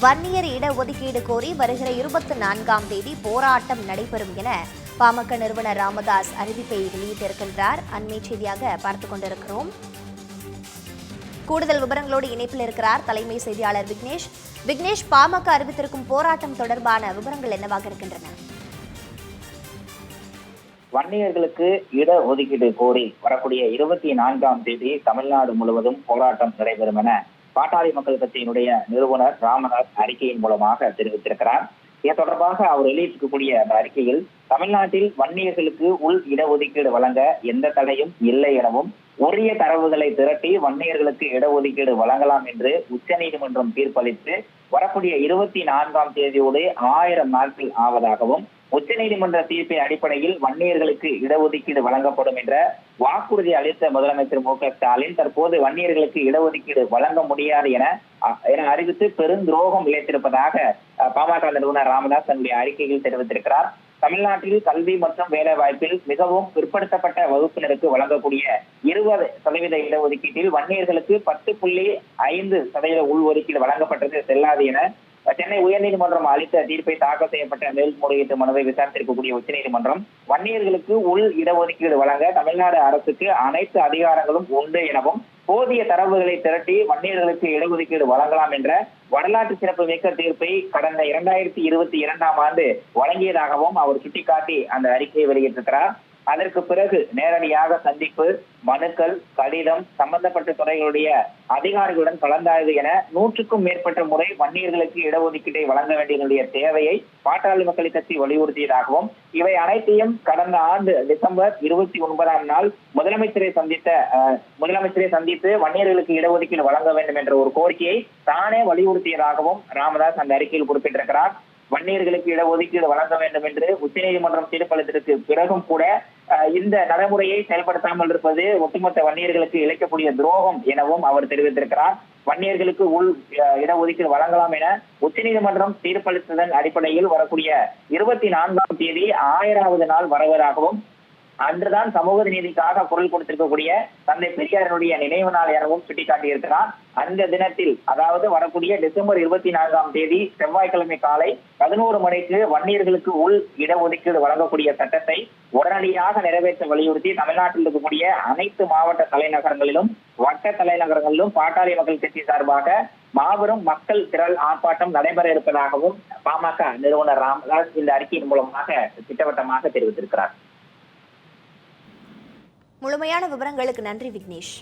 வன்னியர் இடஒதுக்கீடு கோரி வருகிற இருபத்தி நான்காம் தேதி போராட்டம் நடைபெறும் என பாமக நிறுவனர் ராமதாஸ் அறிவிப்பை வெளியிட்டிருக்கின்றார். அண்மை செய்தியாக பார்த்துக் கொண்டிருக்கிறோம். கூடுதல் விவரங்களோடு இணைப்பில் இருக்கிறார் தலைமை செய்தியாளர் விக்னேஷ். விக்னேஷ் பாமக அறிவித்திருக்கும் போராட்டம் தொடர்பான விவரங்கள் என்னவாக இருக்கின்றன? வன்னியர்களுக்கு இட ஒதுக்கீடு கோரி வரக்கூடிய இருபத்தி நான்காம் தேதி தமிழ்நாடு முழுவதும் போராட்டம் நடைபெறும் என பாட்டாளி மக்கள் கட்சியினுடைய நிறுவனர் ராமதாஸ் அறிக்கையின் மூலமாக தெரிவித்திருக்கிறார். இது தொடர்பாக அவர் வெளியிட்டிருக்கக்கூடிய அந்த அறிக்கையில் தமிழ்நாட்டில் வன்னியர்களுக்கு உள் இடஒதுக்கீடு வழங்க எந்த தடையும் இல்லை எனவும் உரிய தரவுகளை திரட்டி வன்னியர்களுக்கு இடஒதுக்கீடு வழங்கலாம் என்று உச்சநீதிமன்றம் தீர்ப்பளித்து வரக்கூடிய இருபத்தி நான்காம் தேதியோடு ஆயிரம் நாட்கள் ஆவதாகவும் உச்சநீதிமன்ற தீர்ப்பின் அடிப்படையில் வன்னியர்களுக்கு இடஒதுக்கீடு வழங்கப்படும் என்ற வாக்குறுதி அளித்த முதலமைச்சர் மு ஸ்டாலின் தற்போது வன்னியர்களுக்கு இடஒதுக்கீடு வழங்க முடியாது என என அறிவித்து பெருந்துரோகம் இழைத்திருப்பதாக பாமக நிறுவனர் ராமதாஸ் தன்னுடைய அறிக்கையில் தெரிவித்திருக்கிறார். தமிழ்நாட்டில் கல்வி மற்றும் வேலை வாய்ப்பில் மிகவும் பிற்படுத்தப்பட்ட வகுப்பினருக்கு வழங்கக்கூடிய இருபது சதவீத இடஒதுக்கீட்டில் வன்னியர்களுக்கு பத்து புள்ளி ஐந்து சதவீத உள்ஒதுக்கீடு வழங்கப்பட்டது செல்லாது என சென்னை உயர்நீதிமன்றம் அளித்த தீர்ப்பை தாக்கல் செய்யப்பட்ட மேல்முறையீட்டு மனுவை விசாரித்திருக்கக்கூடிய உச்சநீதிமன்றம் வன்னியர்களுக்கு உள் இடஒதுக்கீடு வழங்க தமிழ்நாடு அரசுக்கு அனைத்து அதிகாரங்களும் உண்டு எனவும் போதிய தரவுகளை திரட்டி வன்னியர்களுக்கு இடஒதுக்கீடு வழங்கலாம் என்ற வரலாற்று சிறப்பு மிக்க தீர்ப்பை கடந்த இரண்டாயிரத்தி இருபத்தி இரண்டாம் ஆண்டு வழங்கியதாகவும் அவர் சுட்டிக்காட்டி அந்த அறிக்கையை வெளியிட்டிருக்கிறார். அதற்கு பிறகு நேரடியாக சந்திப்பு மனுக்கள் கடிதம் சம்பந்தப்பட்ட துறைகளுடைய அதிகாரிகளுடன் கலந்தாய்வு என நூற்றுக்கும் மேற்பட்ட முறை வன்னியர்களுக்கு இடஒதுக்கீட்டை வழங்க வேண்டியதனுடைய தேவையை பாட்டாளி மக்கள் கட்சி வலியுறுத்தியதாகவும் இவை அனைத்தையும் கடந்த ஆண்டு டிசம்பர் இருபத்தி ஒன்பதாம் நாள் முதலமைச்சரை சந்தித்த முதலமைச்சரை சந்தித்து வன்னியர்களுக்கு இடஒதுக்கீடு வழங்க வேண்டும் என்ற ஒரு கோரிக்கையை தானே வலியுறுத்தியதாகவும் ராமதாஸ் அந்த அறிக்கையில் குறிப்பிட்டிருக்கிறார். வன்னியர்களுக்கு இடஒதுக்கீடு வழங்க வேண்டும் என்று உச்சநீதிமன்றம் தீர்ப்பளித்ததற்கு பிறகும் கூட இந்த நடைமுறையை செயல்படுத்தாமல் இருப்பது ஒட்டுமொத்த வன்னியர்களுக்கு இழைக்கக்கூடிய துரோகம் எனவும் அவர் தெரிவித்திருக்கிறார். வன்னியர்களுக்கு உள் அஹ், இடஒதுக்கீடு வழங்கலாம் என உச்சநீதிமன்றம் தீர்ப்பளித்ததன் அடிப்படையில் வரக்கூடிய இருபத்தி நான்காம் தேதி ஆயிராவது நாள் வரவராகவும் அன்றுதான் சமூக நீதிக்காக குரல் கொடுத்திருக்கக்கூடிய தந்தை பெரியாரனுடைய நினைவு நாள் எனவும் சுட்டிக்காட்டியிருக்கிறார். அந்த தினத்தில் அதாவது வரக்கூடிய டிசம்பர் இருபத்தி நான்காம் தேதி செவ்வாய்க்கிழமை காலை பதினோரு மணிக்கு வன்னியர்களுக்கு உள் இடஒதுக்கீடு வழங்கக்கூடிய சட்டத்தை உடனடியாக நிறைவேற்ற வலியுறுத்தி தமிழ்நாட்டில் இருக்கக்கூடிய அனைத்து மாவட்ட தலைநகரங்களிலும் வட்ட தலைநகரங்களிலும் பாட்டாளி மக்கள் கட்சி சார்பாக மாபெரும் மக்கள் திரள் ஆர்ப்பாட்டம் நடைபெற இருப்பதாகவும் பாமக நிறுவனர் ராமதாஸ் இந்த அறிக்கையின் மூலமாக திட்டவட்டமாக தெரிவித்திருக்கிறார். முழுமையான விவரங்களுக்கு நன்றி விக்னேஷ்.